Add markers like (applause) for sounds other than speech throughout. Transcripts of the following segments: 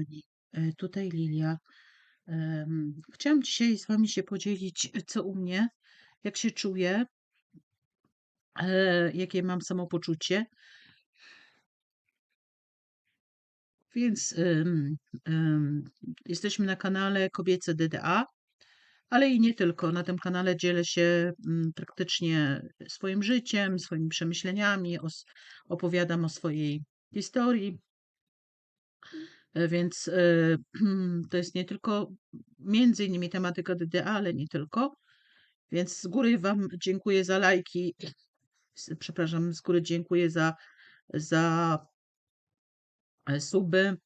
kochani, e, tutaj Lilia. Chciałam dzisiaj z Wami się podzielić, co u mnie, jak się czuję, e, jakie mam samopoczucie. Więc em, em, jesteśmy na kanale Kobiece DDA, ale i nie tylko. Na tym kanale dzielę się mm, praktycznie swoim życiem, swoimi przemyśleniami, os- opowiadam o swojej historii, E, Więc e, (clears throat) to jest nie tylko między innymi tematyka DDA, ale nie tylko. Więc z góry Wam dziękuję za lajki. Przepraszam, z góry dziękuję za, za e, suby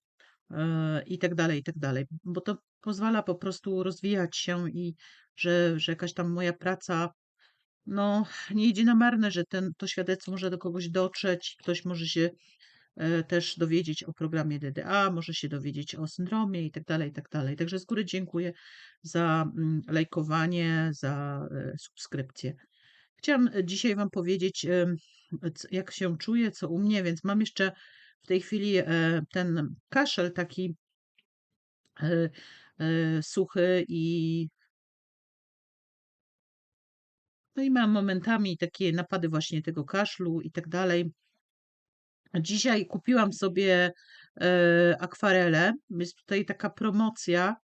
e, i tak dalej, i tak dalej. Bo to pozwala po prostu rozwijać się i że, że jakaś tam moja praca no, nie idzie na marne, że ten, to świadectwo może do kogoś dotrzeć, ktoś może się e, też dowiedzieć o programie DDA, może się dowiedzieć o syndromie i tak dalej, i tak dalej. Także z góry dziękuję za mm, lajkowanie, za e, subskrypcję. Chciałam e, dzisiaj Wam powiedzieć, jak się czuję, co u mnie, więc mam jeszcze w tej chwili e, ten kaszel taki e, e, suchy i no i mam momentami takie napady właśnie tego kaszlu i tak dalej. Dzisiaj kupiłam sobie e, akwarele. Jest tutaj taka promocja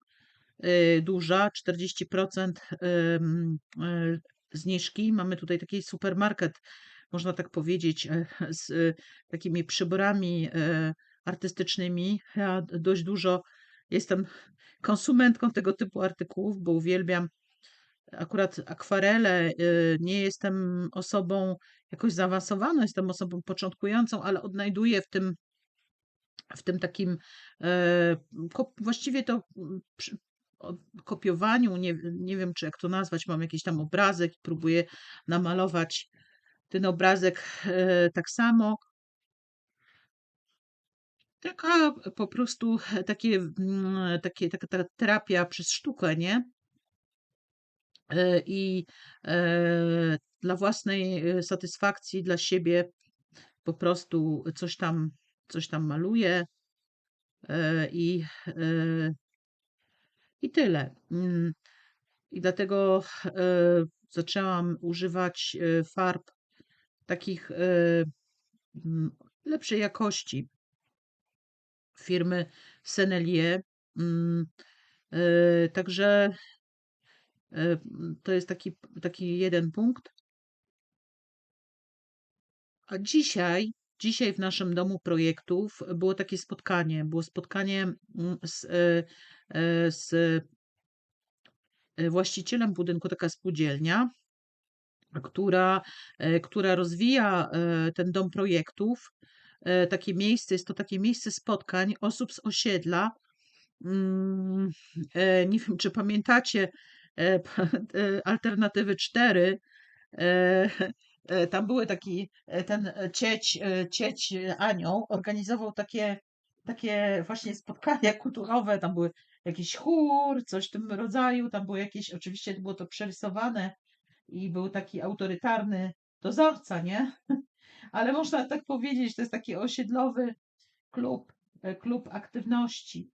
e, duża, 40% em, e, zniżki. Mamy tutaj taki supermarket, można tak powiedzieć, z takimi przyborami artystycznymi. Ja dość dużo jestem konsumentką tego typu artykułów, bo uwielbiam akurat akwarele. y, Nie jestem osobą jakoś zaawansowaną, jestem osobą początkującą, ale odnajduję w tym, w tym takim, e, właściwie to mm, przy- kopiowaniu, nie, nie wiem czy jak to nazwać, mam jakiś tam obrazek i próbuję namalować ten obrazek e, tak samo. Taka po prostu takie, mm, takie, taka ta terapia przez sztukę, nie? E, i e, dla własnej e, satysfakcji, dla siebie po prostu coś tam, coś tam maluję i, i tyle. Mm, I dlatego zaczęłam używać farb takich mm, lepszej jakości firmy Sennelier. Mm, Także to jest taki, taki jeden punkt. A dzisiaj, dzisiaj w naszym domu projektów było takie spotkanie. Było spotkanie mm, z, e, e, z e, właścicielem budynku, taka spółdzielnia, która, e, która rozwija e, ten dom projektów. E, Takie miejsce, jest to takie miejsce spotkań osób z osiedla. Mm, e, Nie wiem, czy pamiętacie e, e, (laughs) alternatywy 4 e, e, tam były taki, e, ten e, cieć, e, cieć e, Anioł organizował takie, takie właśnie spotkania kulturowe, tam były jakiś chór, coś w tym rodzaju, tam było jakieś, oczywiście było to przerysowane i był taki autorytarny dozorca, nie? (laughs) Ale można tak powiedzieć, to jest taki osiedlowy klub, e, klub aktywności.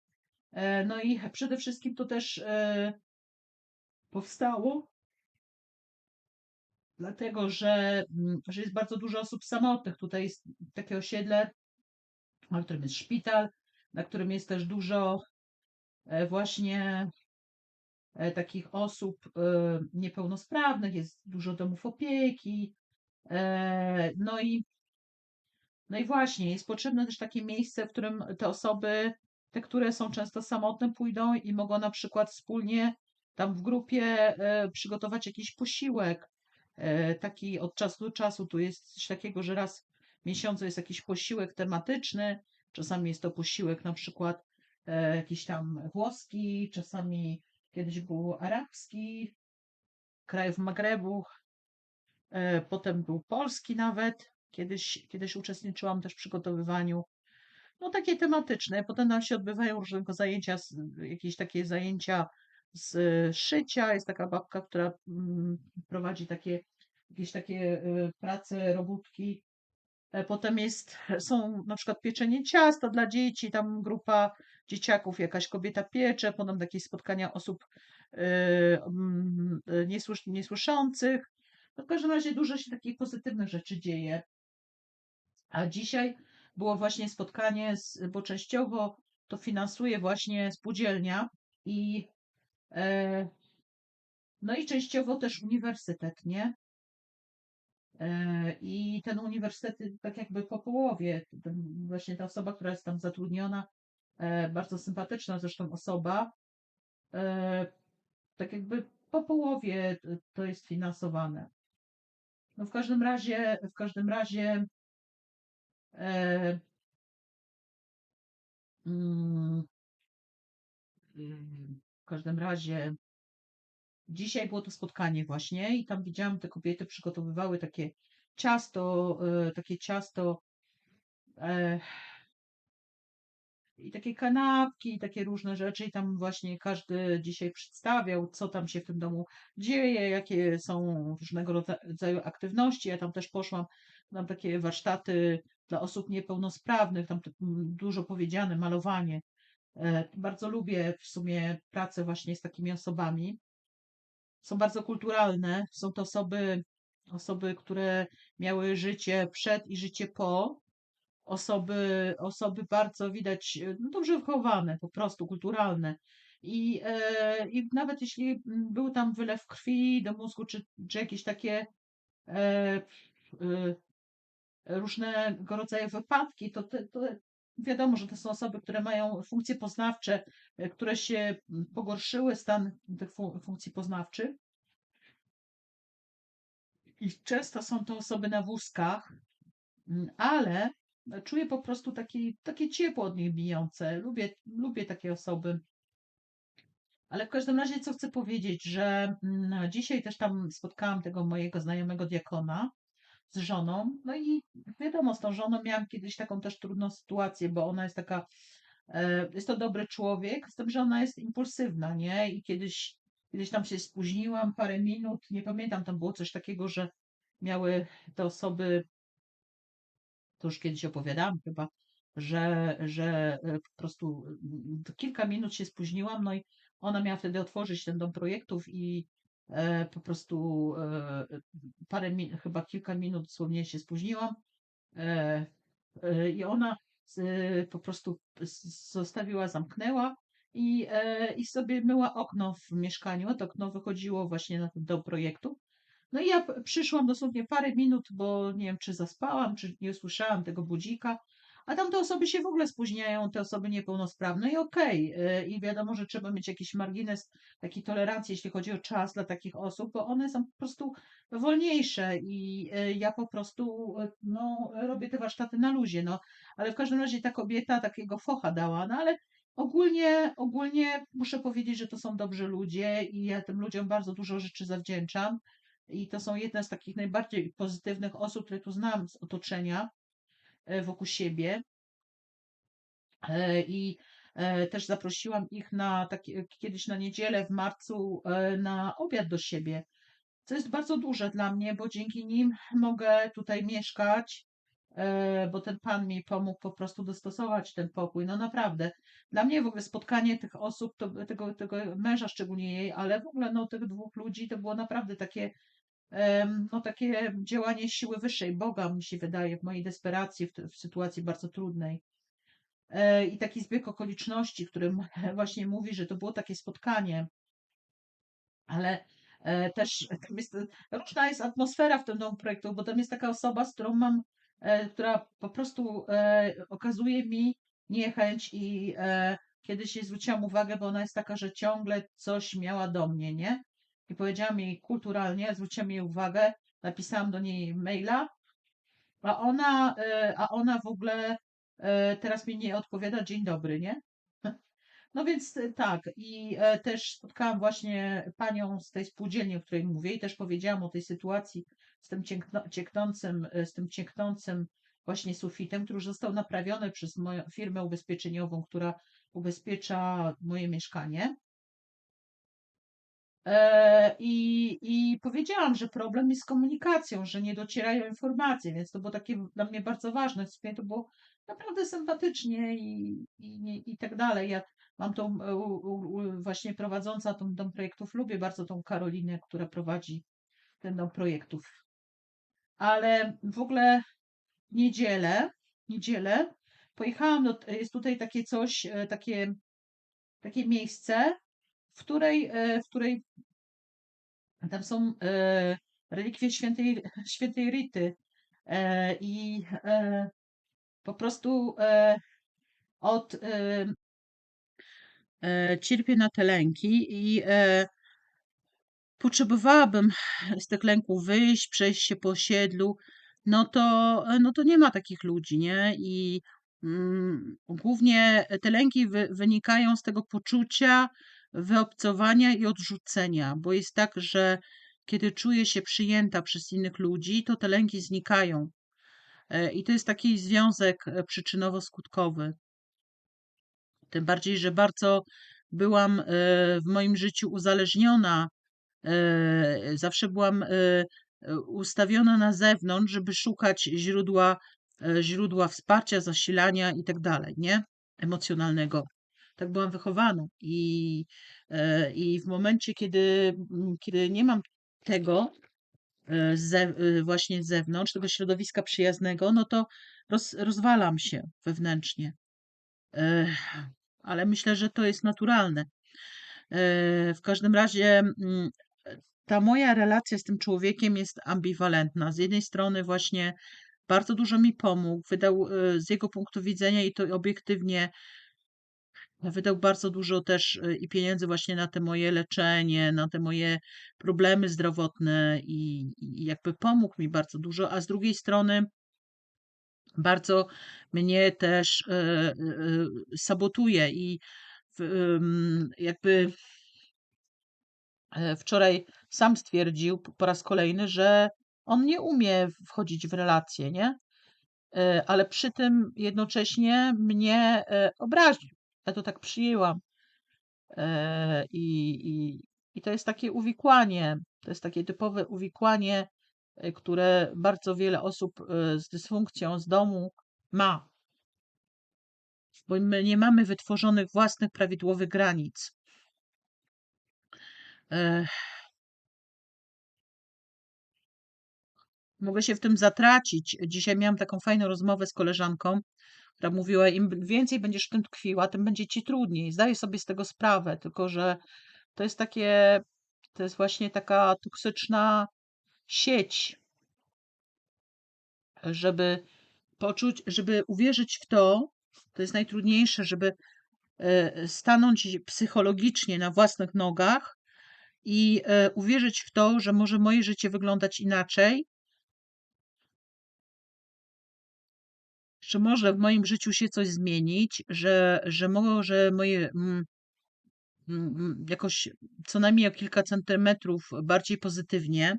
E, No i przede wszystkim to też e, powstało dlatego że, mm, że jest bardzo dużo osób samotnych. Tutaj jest takie osiedle, na którym jest szpital, na którym jest też dużo e, właśnie e, takich osób e, niepełnosprawnych, jest dużo domów opieki. No i, no i właśnie jest potrzebne też takie miejsce, w którym te osoby, te, które są często samotne, pójdą i mogą na przykład wspólnie tam w grupie e, przygotować jakiś posiłek, e, taki od czasu do czasu. Tu jest coś takiego, że raz w miesiącu jest jakiś posiłek tematyczny, czasami jest to posiłek na przykład e, jakiś tam włoski, czasami kiedyś był arabski, krajów Magrebu, potem był polski nawet, kiedyś, kiedyś uczestniczyłam też w przygotowywaniu, no takie tematyczne, potem nam się odbywają różnego zajęcia, jakieś takie zajęcia z szycia, jest taka babka, która mm, prowadzi takie jakieś takie y, prace, robótki E, Potem jest, są na przykład pieczenie ciasta dla dzieci, tam grupa dzieciaków, jakaś kobieta piecze, potem takie spotkania osób e, mm, e, niesłysz, niesłyszących. No w każdym razie dużo się takich pozytywnych rzeczy dzieje. A dzisiaj było właśnie spotkanie, z, bo częściowo to finansuje właśnie spółdzielnia i no i częściowo też uniwersytet, nie? E, I ten uniwersytet, tak jakby po połowie, właśnie ta osoba, która jest tam zatrudniona, e, bardzo sympatyczna zresztą osoba, e, tak jakby po połowie to jest finansowane. No w każdym razie, w każdym razie e, mm, w każdym razie dzisiaj było to spotkanie właśnie i tam widziałam, te kobiety przygotowywały takie ciasto, e, takie ciasto e, i takie kanapki, i takie różne rzeczy i tam właśnie każdy dzisiaj przedstawiał, co tam się w tym domu dzieje, jakie są różnego rodzaju aktywności. Ja tam też poszłam, tam takie warsztaty dla osób niepełnosprawnych, tam dużo powiedziane, malowanie. E, bardzo lubię w sumie pracę właśnie z takimi osobami. Są bardzo kulturalne. Są to osoby, osoby, które miały życie przed i życie po. Osoby, osoby bardzo widać, no dobrze wychowane, po prostu kulturalne. I, e, I nawet jeśli był tam wylew krwi do mózgu, czy, czy jakieś takie e, e, różnego rodzaju wypadki, to, to, to wiadomo, że to są osoby, które mają funkcje poznawcze, e, które się pogorszyły, stan tych fun funkcji poznawczych. I często są to osoby na wózkach, ale czuję po prostu taki, takie ciepło od nich bijące. Lubię, lubię takie osoby. Ale w każdym razie, co chcę powiedzieć, że dzisiaj też tam spotkałam tego mojego znajomego diakona z żoną. No i wiadomo, z tą żoną miałam kiedyś taką też trudną sytuację, bo ona jest taka, e, jest to dobry człowiek, z tym, że ona jest impulsywna, nie? I kiedyś, kiedyś tam się spóźniłam parę minut, nie pamiętam, tam było coś takiego, że miały te osoby, to już kiedyś opowiadałam chyba, że, że e, po prostu mm, kilka minut się spóźniłam, no i ona miała wtedy otworzyć ten dom projektów i po prostu e, parę, chyba kilka minut dosłownie się spóźniłam e, e, i ona po prostu zostawiła, zamknęła i, e, i sobie myła okno w mieszkaniu. To okno wychodziło właśnie dom projektu. No i ja przyszłam dosłownie parę minut, bo nie wiem, czy zaspałam, czy nie usłyszałam tego budzika, a tam te osoby się w ogóle spóźniają, te osoby niepełnosprawne i okej. y, I wiadomo, że trzeba mieć jakiś margines takiej tolerancji, jeśli chodzi o czas dla takich osób, bo one są po prostu wolniejsze i y, ja po prostu y, no, robię te warsztaty na luzie, no. Ale w każdym razie ta kobieta takiego focha dała, no ale ogólnie, ogólnie muszę powiedzieć, że to są dobrzy ludzie i ja tym ludziom bardzo dużo rzeczy zawdzięczam. I to są jedne z takich najbardziej pozytywnych osób, które tu znam z otoczenia wokół siebie. E, I e, też zaprosiłam ich na takie, kiedyś na niedzielę w marcu e, na obiad do siebie, co jest bardzo duże dla mnie, bo dzięki nim mogę tutaj mieszkać, e, bo ten pan mi pomógł po prostu dostosować ten pokój. No naprawdę. Dla mnie w ogóle spotkanie tych osób, to, tego, tego męża szczególnie jej, ale w ogóle no, tych dwóch ludzi, to było naprawdę takie no, takie działanie siły wyższej, Boga, mi się wydaje, w mojej desperacji, w, w sytuacji bardzo trudnej. E, I taki zbieg okoliczności, którym (laughs) właśnie mówi, że to było takie spotkanie, ale e, też tam jest, różna jest atmosfera w tym domu projektu, bo tam jest taka osoba, z którą mam, e, która po prostu e, okazuje mi niechęć i e, kiedyś jej zwróciłam uwagę, bo ona jest taka, że ciągle coś miała do mnie, nie? I powiedziałam jej kulturalnie, zwróciłam jej uwagę, napisałam do niej maila, a ona, e, a ona w ogóle e, teraz mi nie odpowiada dzień dobry, nie? (laughs) No więc e, tak, i też spotkałam właśnie panią z tej spółdzielni, o której mówię, i też powiedziałam o tej sytuacji z tym cieknącym, z tym cieknącym właśnie sufitem, który już został naprawiony przez moją firmę ubezpieczeniową, która ubezpiecza moje mieszkanie. E, I, I powiedziałam, że problem jest z komunikacją, że nie docierają informacje, więc to było takie dla mnie bardzo ważne. To było naprawdę sympatycznie i, i, i tak dalej. Ja mam tą e, u, u, właśnie prowadząca tą dom projektów, lubię bardzo tą Karolinę, która prowadzi ten dom projektów. Ale w ogóle w niedzielę, niedzielę pojechałam do, jest tutaj takie coś, e, takie, takie miejsce, w której, e, w której tam są e, relikwie świętej, świętej Rity e, i po prostu od cierpię na te lęki i potrzebowałabym z tych lęków wyjść, przejść się po osiedlu, no to, no to nie ma takich ludzi, nie? I mm, głównie te lęki wy, wynikają z tego poczucia wyobcowania i odrzucenia, bo jest tak, że kiedy czuję się przyjęta przez innych ludzi, to te lęki znikają. E, I to jest taki związek e, przyczynowo-skutkowy. Tym bardziej, że bardzo byłam e, w moim życiu uzależniona. Zawsze byłam ustawiona na zewnątrz, żeby szukać źródła, źródła wsparcia, zasilania i tak nie? Emocjonalnego. Tak byłam wychowana. I, i w momencie, kiedy, kiedy nie mam tego, ze, właśnie z zewnątrz, tego środowiska przyjaznego, no to roz, rozwalam się wewnętrznie. Ale myślę, że to jest naturalne. W każdym razie mm, ta moja relacja z tym człowiekiem jest ambiwalentna. Z jednej strony właśnie bardzo dużo mi pomógł, wydał z jego punktu widzenia i to obiektywnie Wydał bardzo dużo też y, i pieniędzy właśnie na te moje leczenie, na te moje problemy zdrowotne i, i jakby pomógł mi bardzo dużo, a z drugiej strony bardzo mnie też y, y, sabotuje i jakby e, wczoraj sam stwierdził po raz kolejny, że on nie umie wchodzić w relacje, nie? E, ale przy tym jednocześnie mnie e, obraził. Ja to tak przyjęłam. E, I, i, I to jest takie uwikłanie, to jest takie typowe uwikłanie, e, które bardzo wiele osób e, z dysfunkcją z domu ma. Bo my nie mamy wytworzonych własnych prawidłowych granic. Mogę się w tym zatracić. Dzisiaj miałam taką fajną rozmowę z koleżanką, która mówiła, im więcej będziesz w tym tkwiła, tym będzie ci trudniej. Zdaję sobie z tego sprawę, tylko że to jest takie, to jest właśnie taka toksyczna sieć, żeby poczuć, żeby uwierzyć w to, to jest najtrudniejsze, żeby e, stanąć psychologicznie na własnych nogach i e, uwierzyć w to, że może moje życie wyglądać inaczej, że może w moim życiu się coś zmienić, że, że może moje mm, mm, mm, jakoś co najmniej o kilka centymetrów bardziej pozytywnie,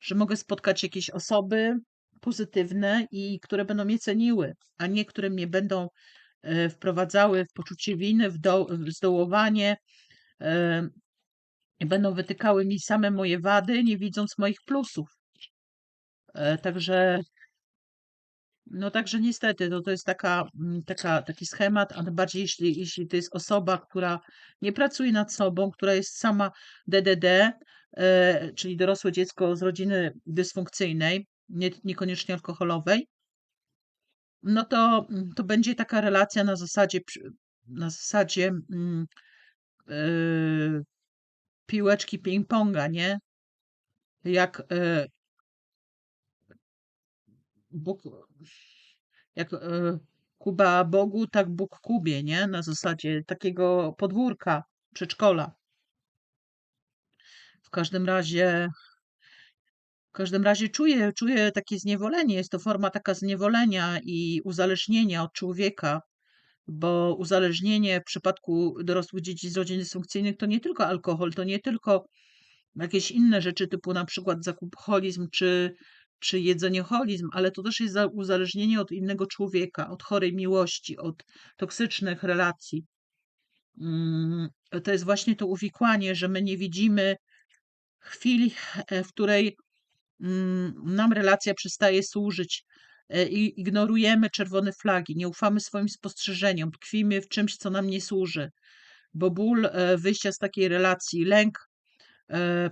że mogę spotkać jakieś osoby pozytywne i które będą mnie ceniły, a nie które mnie będą e, wprowadzały w poczucie winy, w, do, w zdołowanie e, i będą wytykały mi same moje wady, nie widząc moich plusów. E, także no także niestety, to, to jest taka, mm, taka, taki schemat, a bardziej jeśli, jeśli to jest osoba, która nie pracuje nad sobą, która jest sama DDD, e, czyli dorosłe dziecko z rodziny dysfunkcyjnej, nie, niekoniecznie alkoholowej, no to, mm, to będzie taka relacja na zasadzie, na zasadzie mm, e, piłeczki ping-ponga, nie? Jak e, Bóg, jak e, Kuba Bogu, tak Bóg Kubie, nie? Na zasadzie takiego podwórka, przedszkola. W każdym razie, w każdym razie czuję, czuję takie zniewolenie. Jest to forma taka zniewolenia i uzależnienia od człowieka, bo uzależnienie w przypadku dorosłych dzieci z rodzin dysfunkcyjnych to nie tylko alkohol, to nie tylko jakieś inne rzeczy typu na przykład zakupoholizm czy czy jedzenioholizm, ale to też jest uzależnienie od innego człowieka, od chorej miłości, od toksycznych relacji. Mm, to jest właśnie to uwikłanie, że my nie widzimy chwili, w której mm, nam relacja przestaje służyć i ignorujemy czerwone flagi, nie ufamy swoim spostrzeżeniom, tkwimy w czymś, co nam nie służy, bo ból wyjścia z takiej relacji, lęk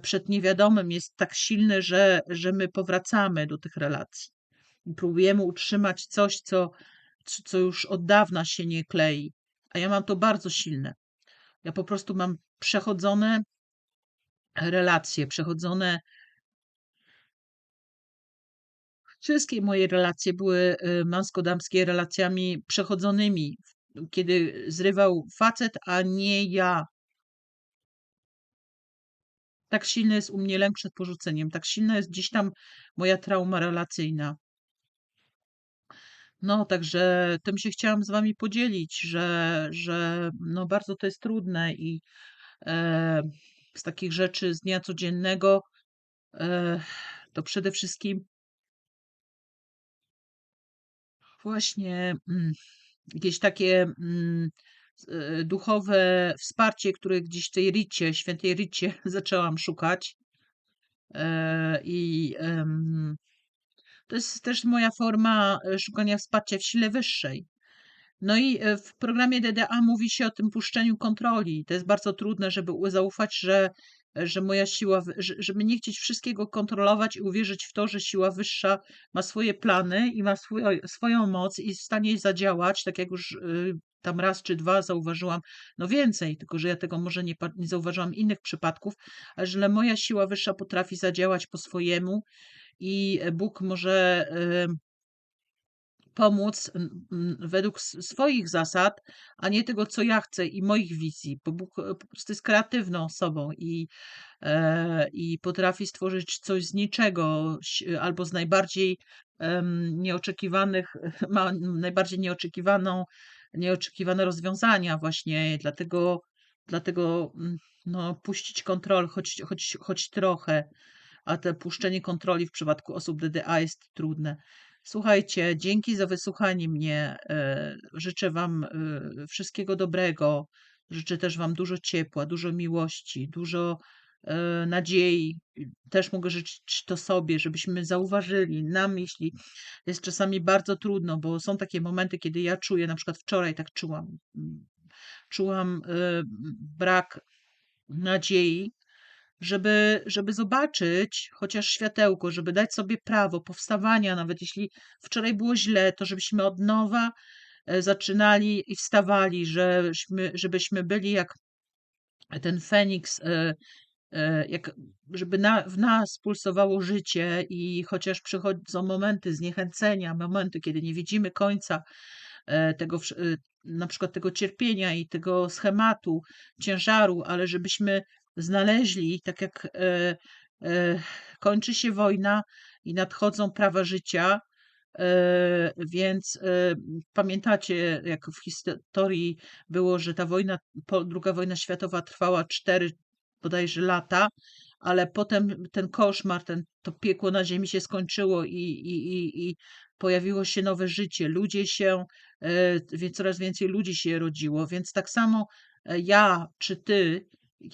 przed niewiadomym jest tak silny, że, że my powracamy do tych relacji. I próbujemy utrzymać coś, co, co już od dawna się nie klei. A ja mam to bardzo silne. Ja po prostu mam przechodzone relacje, przechodzone. Wszystkie moje relacje były y, męsko-damskie relacjami przechodzonymi, kiedy zrywał facet, a nie ja. Tak silny jest u mnie lęk przed porzuceniem, tak silna jest gdzieś tam moja trauma relacyjna. No, także tym się chciałam z wami podzielić, że, że no bardzo to jest trudne i e, z takich rzeczy z dnia codziennego e, to przede wszystkim właśnie mm, jakieś takie mm, duchowe wsparcie, które gdzieś w tej Ricie, świętej Ricie (laughs) zaczęłam szukać. E, I to jest też moja forma e, szukania wsparcia w sile wyższej. No i e, w programie DDA mówi się o tym puszczeniu kontroli. To jest bardzo trudne, żeby zaufać, że, że moja siła, żeby nie chcieć wszystkiego kontrolować i uwierzyć w to, że siła wyższa ma swoje plany i ma swój, swoją moc i w stanie zadziałać, tak jak już y, tam raz czy dwa zauważyłam, no więcej, tylko że ja tego może nie, nie zauważyłam innych przypadków, ale że moja siła wyższa potrafi zadziałać po swojemu i Bóg może pomóc według swoich zasad, a nie tego, co ja chcę i moich wizji, bo Bóg e, po prostu jest kreatywną osobą i, e, i potrafi stworzyć coś z niczego albo z najbardziej nieoczekiwanych, (laughs) ma najbardziej nieoczekiwaną, nieoczekiwane rozwiązania właśnie, dlatego, dlatego no, puścić kontrolę, choć, choć, choć trochę, a te puszczenie kontroli w przypadku osób DDA jest trudne. Słuchajcie, dzięki za wysłuchanie mnie. E, życzę Wam e, wszystkiego dobrego. Życzę też Wam dużo ciepła, dużo miłości, dużo e, nadziei. Też mogę życzyć to sobie, żebyśmy zauważyli nam, jeśli jest czasami bardzo trudno, bo są takie momenty, kiedy ja czuję, na przykład wczoraj tak czułam, czułam brak nadziei, żeby, żeby zobaczyć chociaż światełko, żeby dać sobie prawo powstawania, nawet jeśli wczoraj było źle, to żebyśmy od nowa e, zaczynali i wstawali, żebyśmy, żebyśmy byli jak ten Feniks, e, e, jak, żeby na, w nas pulsowało życie i chociaż przychodzą momenty zniechęcenia, momenty, kiedy nie widzimy końca tego, na przykład tego cierpienia i tego schematu, ciężaru, ale żebyśmy znaleźli, tak jak e, e, kończy się wojna i nadchodzą prawa życia, e, więc pamiętacie, jak w historii było, że ta wojna, druga wojna światowa trwała cztery bodajże lata, ale potem ten koszmar, ten, to piekło na ziemi się skończyło i, i, i, i pojawiło się nowe życie. Ludzie się, więc coraz więcej ludzi się rodziło, więc tak samo ja czy ty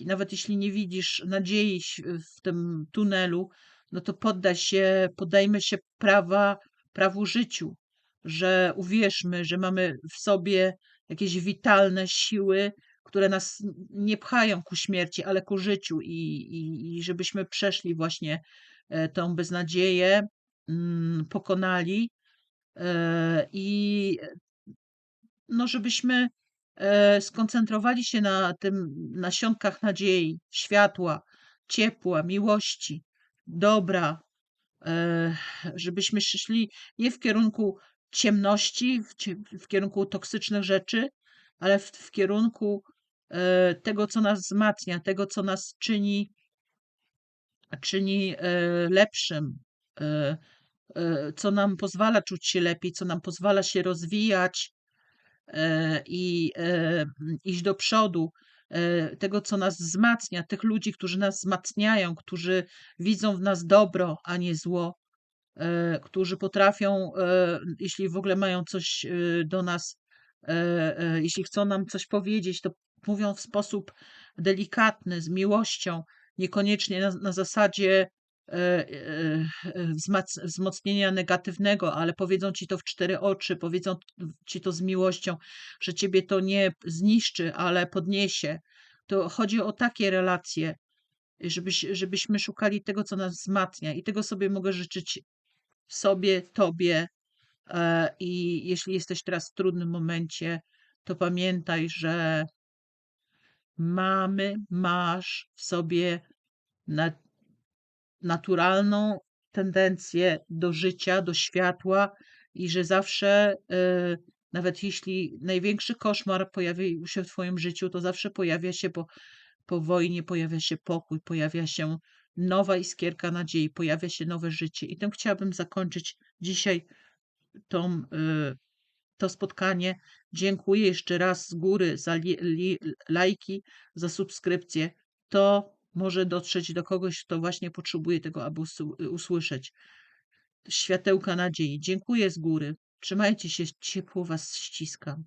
nawet jeśli nie widzisz nadziei w tym tunelu, no to poddaj się, poddajmy się prawa, prawu życiu, że uwierzmy, że mamy w sobie jakieś witalne siły, które nas nie pchają ku śmierci, ale ku życiu i, i, i żebyśmy przeszli właśnie e, tą beznadzieję, mm, pokonali e, i no żebyśmy E, skoncentrowali się na tym nasionkach nadziei, światła, ciepła, miłości, dobra, e, żebyśmy szli nie w kierunku ciemności, w, kierunku toksycznych rzeczy, ale w, w kierunku e, tego, co nas wzmacnia, tego, co nas czyni, czyni lepszym, co nam pozwala czuć się lepiej, co nam pozwala się rozwijać, E, i e, iść do przodu, e, tego, co nas wzmacnia, tych ludzi, którzy nas wzmacniają, którzy widzą w nas dobro, a nie zło, którzy potrafią, jeśli w ogóle mają coś do nas, jeśli chcą nam coś powiedzieć, to mówią w sposób delikatny, z miłością, niekoniecznie na, na zasadzie e, e, e, wzmocnienia negatywnego, ale powiedzą ci to w cztery oczy, powiedzą ci to z miłością, że ciebie to nie zniszczy, ale podniesie. To chodzi o takie relacje, żebyś, żebyśmy szukali tego, co nas wzmacnia i tego sobie mogę życzyć sobie, tobie. E, I jeśli jesteś teraz w trudnym momencie, to pamiętaj, że mamy, masz w sobie na, naturalną tendencję do życia, do światła i że zawsze, e, nawet jeśli największy koszmar pojawił się w Twoim życiu, to zawsze pojawia się po, po wojnie, pojawia się pokój, pojawia się nowa iskierka nadziei, pojawia się nowe życie. I tym chciałabym zakończyć dzisiaj tą, y, to spotkanie. Dziękuję jeszcze raz z góry za li, li, lajki, za subskrypcję. To może dotrzeć do kogoś, kto właśnie potrzebuje tego, aby usu- usłyszeć. Światełka nadziei. Dziękuję z góry. Trzymajcie się, ciepło Was ściskam.